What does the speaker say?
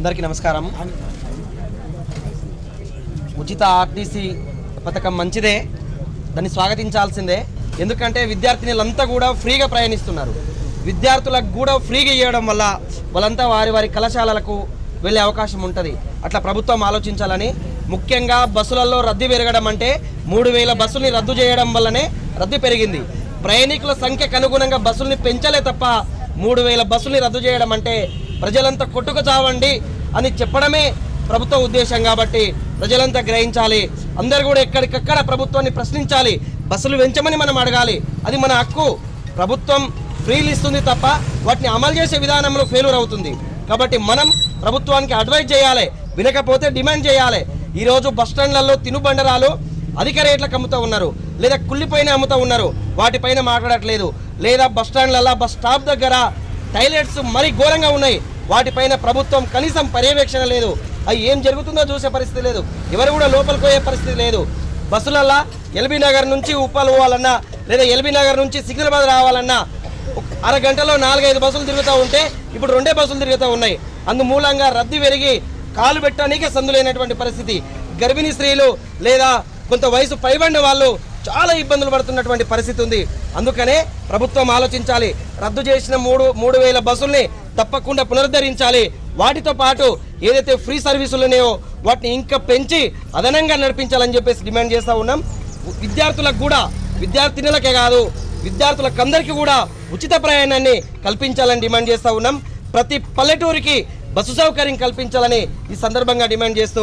అందరికీ నమస్కారం. ఉచిత ఆర్టీసీ పథకం మంచిదే దాన్ని స్వాగతించాల్సిందే. ఎందుకంటే విద్యార్థినులంతా కూడా ఫ్రీగా ప్రయాణిస్తున్నారు. విద్యార్థులకు కూడా ఫ్రీగా ఇవ్వడం వల్ల వాళ్ళంతా వారి వారి కళాశాలలకు వెళ్ళే అవకాశం ఉంటుంది. అట్లా ప్రభుత్వం ఆలోచించాలని ముఖ్యంగా బస్సులలో రద్దీ పెరగడం అంటే మూడు వేల బస్సుల్ని రద్దు చేయడం వల్లనే రద్దీ పెరిగింది. ప్రయాణికుల సంఖ్యకు అనుగుణంగా బస్సుల్ని పెంచలే తప్ప మూడు వేల బస్సుల్ని రద్దు చేయడం అంటే ప్రజలంతా కొట్టుకు చావండి అని చెప్పడమే ప్రభుత్వ ఉద్దేశం కాబట్టి ప్రజలంతా గ్రహించాలి. అందరు కూడా ఎక్కడికక్కడ ప్రభుత్వాన్ని ప్రశ్నించాలి. బస్సులు పెంచమని మనం అడగాలి. అది మన హక్కు. ప్రభుత్వం ఫ్రీలు ఇస్తుంది తప్ప వాటిని అమలు చేసే విధానంలో ఫెయిల్యూర్ అవుతుంది. కాబట్టి మనం ప్రభుత్వానికి అడ్వైజ్ చేయాలి. వినకపోతే డిమాండ్ చేయాలి. ఈరోజు బస్ స్టాండ్లలో తినుబండరాలు అధిక రేట్లకు అమ్ముతూ ఉన్నారు. లేదా కుళ్ళిపైన అమ్ముతూ ఉన్నారు. వాటిపైన మాట్లాడట్లేదు. లేదా బస్ స్టాండ్లలో బస్ స్టాప్ దగ్గర టైలెట్స్ మరీ ఘోరంగా ఉన్నాయి. వాటిపైన ప్రభుత్వం కనీసం పర్యవేక్షణ లేదు. అవి ఏం జరుగుతుందో చూసే పరిస్థితి లేదు. ఎవరు కూడా లోపలికి పోయే పరిస్థితి లేదు. బస్సులల్లా ఎల్బీ నగర్ నుంచి ఉప్పల్ పోవాలన్నా లేదా ఎల్బీ నగర్ నుంచి సికింద్రాబాద్ రావాలన్నా అరగంటలో నాలుగైదు బస్సులు తిరుగుతూ ఉంటే ఇప్పుడు రెండే బస్సులు తిరుగుతూ ఉన్నాయి. అందు మూలంగా రద్దీ పెరిగి కాలు పెట్టడానికే సందులైనటువంటి పరిస్థితి. గర్భిణీ స్త్రీలు లేదా కొంత వయసు పైబడిన వాళ్ళు చాలా ఇబ్బందులు పడుతున్నటువంటి పరిస్థితి ఉంది. అందుకనే ప్రభుత్వం ఆలోచించాలి. రద్దు చేసిన మూడు మూడు వేల బస్సుల్ని తప్పకుండా పునరుద్ధరించాలి. వాటితో పాటు ఏదైతే ఫ్రీ సర్వీసులు ఉన్నాయో వాటిని ఇంకా పెంచి అదనంగా నడిపించాలని చెప్పేసి డిమాండ్ చేస్తూ ఉన్నాం. విద్యార్థులకు కూడా విద్యార్థినులకే కాదు విద్యార్థులకు అందరికీ కూడా ఉచిత ప్రయాణాన్ని కల్పించాలని డిమాండ్ చేస్తూ ఉన్నాం. ప్రతి పల్లెటూరికి బస్సు సౌకర్యం కల్పించాలని ఈ సందర్భంగా డిమాండ్ చేస్తూ